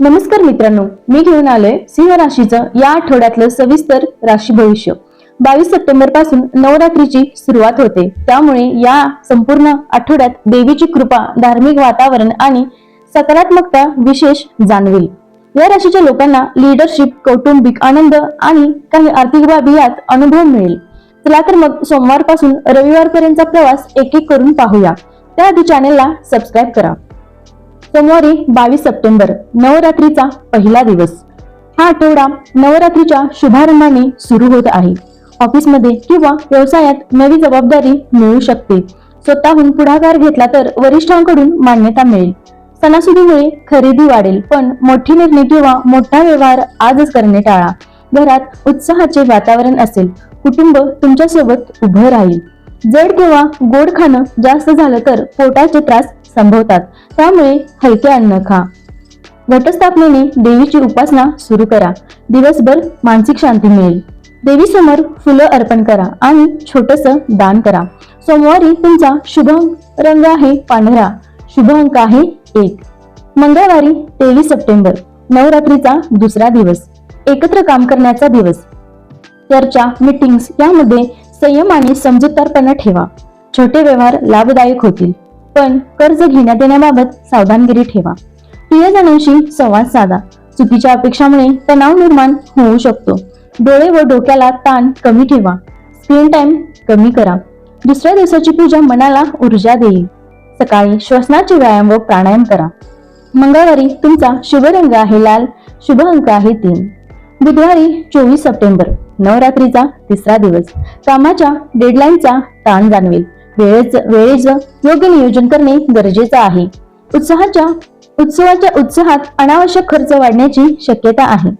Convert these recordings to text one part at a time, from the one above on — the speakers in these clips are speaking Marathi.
नमस्कार मित्रांनो मी घेऊन आलोय सिंह राशीचं या आठवड्यातलं सविस्तर राशी भविष्य. बावीस सप्टेंबरपासून नवरात्रीची सुरुवात होते. त्यामुळे या संपूर्ण आठवड्यात देवीची कृपा धार्मिक वातावरण आणि सकारात्मकता विशेष जाणवेल. या राशीच्या लोकांना लिडरशिप कौटुंबिक आनंद आणि काही आर्थिक बाबी यात अनुभव मिळेल. चला तर मग सोमवारपासून रविवारपर्यंतचा प्रवास एक एक करून पाहूया. त्याआधी चॅनेलला सबस्क्राईब करा. सोमवारी बावीस सप्टेंबर नवरात्रीचा पहिला दिवस. हा आठवडा नवरात्रीच्या शुभारंभाने सुरू होत आहे. ऑफिसमध्ये किंवा व्यवसायात नवी जबाबदारी मिळू शकते. स्वतःहून पुढाकार घेतला तर वरिष्ठांकडून मान्यता मिळेल. सणासुदीमुळे खरेदी वाढेल पण मोठी निर्णय किंवा मोठा व्यवहार आजच करणे टाळा. घरात उत्साहाचे वातावरण असेल कुटुंब तुमच्यासोबत उभं राहील. जड किंवा गोड खाणं जास्त झालं तर पोटाचे त्रास संभवतात. त्यामुळे हलके अन्न खा. घटस्थापनेने देवीची उपासना सुरू करा. दिवसभर मानसिक शांती मिळेल. देवीसमोर फुलं अर्पण करा आणि छोटस दान करा. सोमवारी तुमचा शुभ रंग आहे पांढरा. शुभ अंक आहे एक. मंगळवारी तेवीस सप्टेंबर नवरात्रीचा दुसरा दिवस. एकत्र काम करण्याचा दिवस. चर्चा मीटिंग्स यामध्ये संयम आणि समजूतदारपणा ठेवा. छोटे व्यवहार लाभदायक होतील. पण कर्ज घेण्यात येण्याबाबत सावधानगिरी ठेवा. प्रियजनांशी संवाद साधा. चुकीच्या अपेक्षामुळे तणाव निर्माण होऊ शकतो. डोळे व डोक्याला ताण कमी ठेवा. स्क्रीन टाइम कमी करा. दुसऱ्या दिवसाची पूजा मनाला ऊर्जा देईल. सकाळी श्वसनाचे व्यायाम व प्राणायाम करा. मंगळवारी तुमचा शुभ रंग आहे लाल शुभ अंक आहे तीन. बुधवारी चोवीस सप्टेंबर नवरात्रीचा तिसरा दिवस. कामाच्या डेडलाईनचा ताण जाणवेल. वेळेच वेळेचं योग्य नियोजन करणे गरजेचं आहे. उत्साहाच्या उत्सवाच्या उत्साहात अनावश्यक खर्च वाढण्याची शक्यता आहे.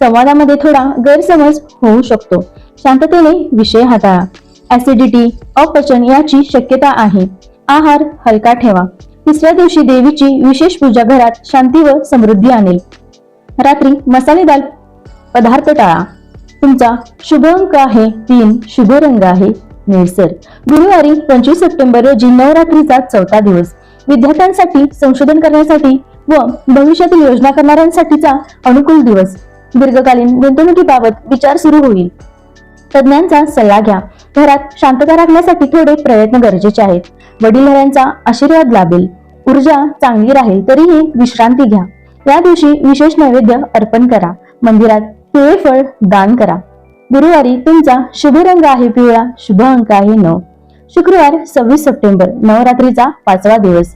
संवादामध्ये थोडा गैरसमज होऊ शकतो. शांततेने विषय हाताळा. ऍसिडिटी अपचन याची शक्यता आहे. आहार हलका ठेवा. तिसऱ्या दिवशी देवीची विशेष पूजा घरात शांती व समृद्धी आणेल. रात्री मसालेदार पदार्थ टाळा. तुमचा शुभ अंक आहे तीन शुभ रंग आहे. निळसर गुरुवारी पंचवीस सप्टेंबर रोजी नवरात्रीचा चौथा दिवस. विद्यार्थ्यांसाठी संशोधन करण्यासाठी व भविष्यातील योजना करणाऱ्यांसाठीचा अनुकूल दिवस. दीर्घकालीन गुंतवणुकीबाबत विचार सुरू होईल. तज्ञांचा सल्ला घ्या. घरात शांतता राखण्यासाठी थोडे प्रयत्न गरजेचे आहेत. वडीलधाऱ्यांचा आशीर्वाद लाभेल. ऊर्जा चांगली राहील तरीही विश्रांती घ्या. या दिवशी विशेष नैवेद्य अर्पण करा. मंदिरात केळफळ फळ दान करा. गुरुवारी तुमचा शुभ रंग आहे पिवळा शुभ अंक आहे नऊ. शुक्रवार सव्वीस सप्टेंबर नवरात्रीचा पाचवा दिवस.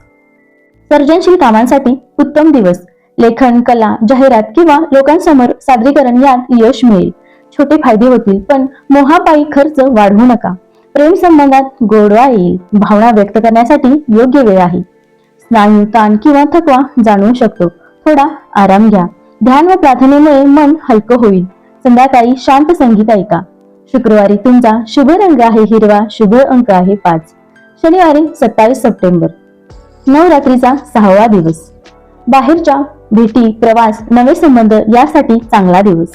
सर्जनशील कामांसाठी उत्तम दिवस. लेखन कला जाहिरात किंवा लोकांसमोर सादरीकरण यात यश मिळेल. छोटे फायदे होतील पण मोहापायी खर्च वाढवू नका. प्रेम संबंधात गोडवा येईल. भावना व्यक्त करण्यासाठी योग्य वेळ आहे. स्नायू ताण किंवा थकवा जाणवू शकतो. थोडा आराम घ्या. ध्यान व प्रार्थनेमुळे मन हलकं होईल. संध्याकाळी शांत संगीत ऐका. शुक्रवारी तुमचा शुभ रंग आहे हिरवा शुभ अंक आहे पाच. शनिवारी सत्तावीस सप्टेंबर. नवरात्रीचा सहावा दिवस. बाहेरच्या भेटी प्रवास नवे संबंध यासाठी चांगला दिवस.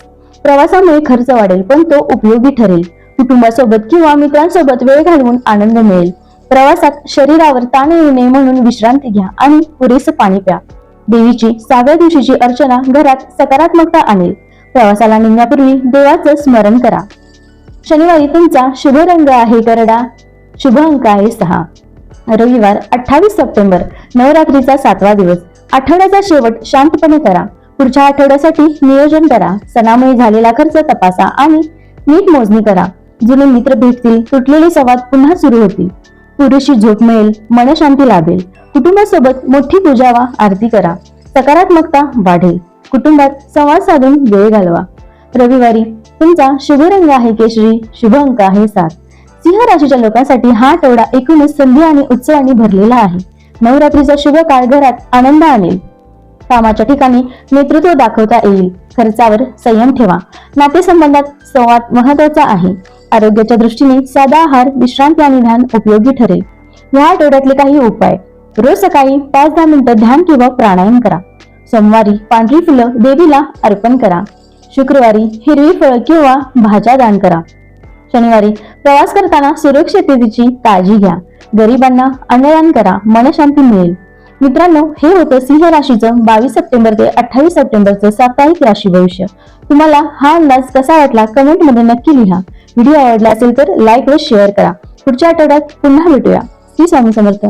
प्रवासामुळे खर्च वाढेल पण तो उपयोगी ठरेल. कुटुंबासोबत किंवा मित्रांसोबत वेळ घालवून आनंद मिळेल. प्रवासात शरीरावर ताण येऊ नये म्हणून विश्रांती घ्या आणि पुरेसं पाणी प्या. देवीची सहाव्या दिवशीची अर्चना घरात सकारात्मकता आणेल. प्रवासाला निघण्यापूर्वी देवाचं स्मरण करा. शनिवारी तुमचा शुभ रंग आहे करडा. शुभ अंक आहे सहा. रविवार अठ्ठावीस सप्टेंबर नवरात्रीचा सातवा दिवस. आठवड्याचा शेवट शांतपणे करा. पुढच्या आठवड्यासाठी नियोजन करा. सणामुळे झालेला खर्च तपासा आणि नीट मोजणी करा. जुने मित्र भेटतील तुटलेले संवाद पुन्हा सुरू होतील. पुरेशी झोप मिळेल मनशांती लाभेल. कुटुंबासोबत मोठी पूजा वा आरती करा. सकारात्मकता वाढेल. कुटुंबात संवाद साधून वेळ घालवा. रविवारी तुमचा शुभ रंग आहे केशरी शुभ अंक आहे सात. सिंह राशीच्या लोकांसाठी हा आठवडा एकूणच संधी आणि उत्सवांनी भरलेला आहे. नवरात्रीचा शुभ काळ घरात आनंद आणेल. कामाच्या ठिकाणी नेतृत्व दाखवता येईल. खर्चावर संयम ठेवा. नातेसंबंधात संवाद महत्त्वाचा आहे. आरोग्याच्या दृष्टीने साधा आहार विश्रांती आणि ध्यान उपयोगी ठरेल. या आठवड्यातले काही उपाय. रोज सकाळी पाच दहा मिनिटं ध्यान किंवा प्राणायाम करा. सोमवारी पांढरी फुलं देवीला अर्पण करा. शुक्रवारी हिरवी फळं किंवा भाज्या दान करा. शनिवारी प्रवास करताना सुरक्षिततेची काळजी घ्या. गरिबांना अन्नदान करा. मनशांती मिळेल. मित्रांनो हे होतं सिंह राशीचं बावीस सप्टेंबर ते अठ्ठावीस सप्टेंबरचं साप्ताहिक राशी भविष्य. तुम्हाला हा अंदाज कसा वाटला कमेंटमध्ये नक्की लिहा. व्हिडिओ आवडला असेल तर लाईक व शेअर करा. पुढच्या आठवड्यात पुन्हा भेटूया. श्री स्वामी समर्थ.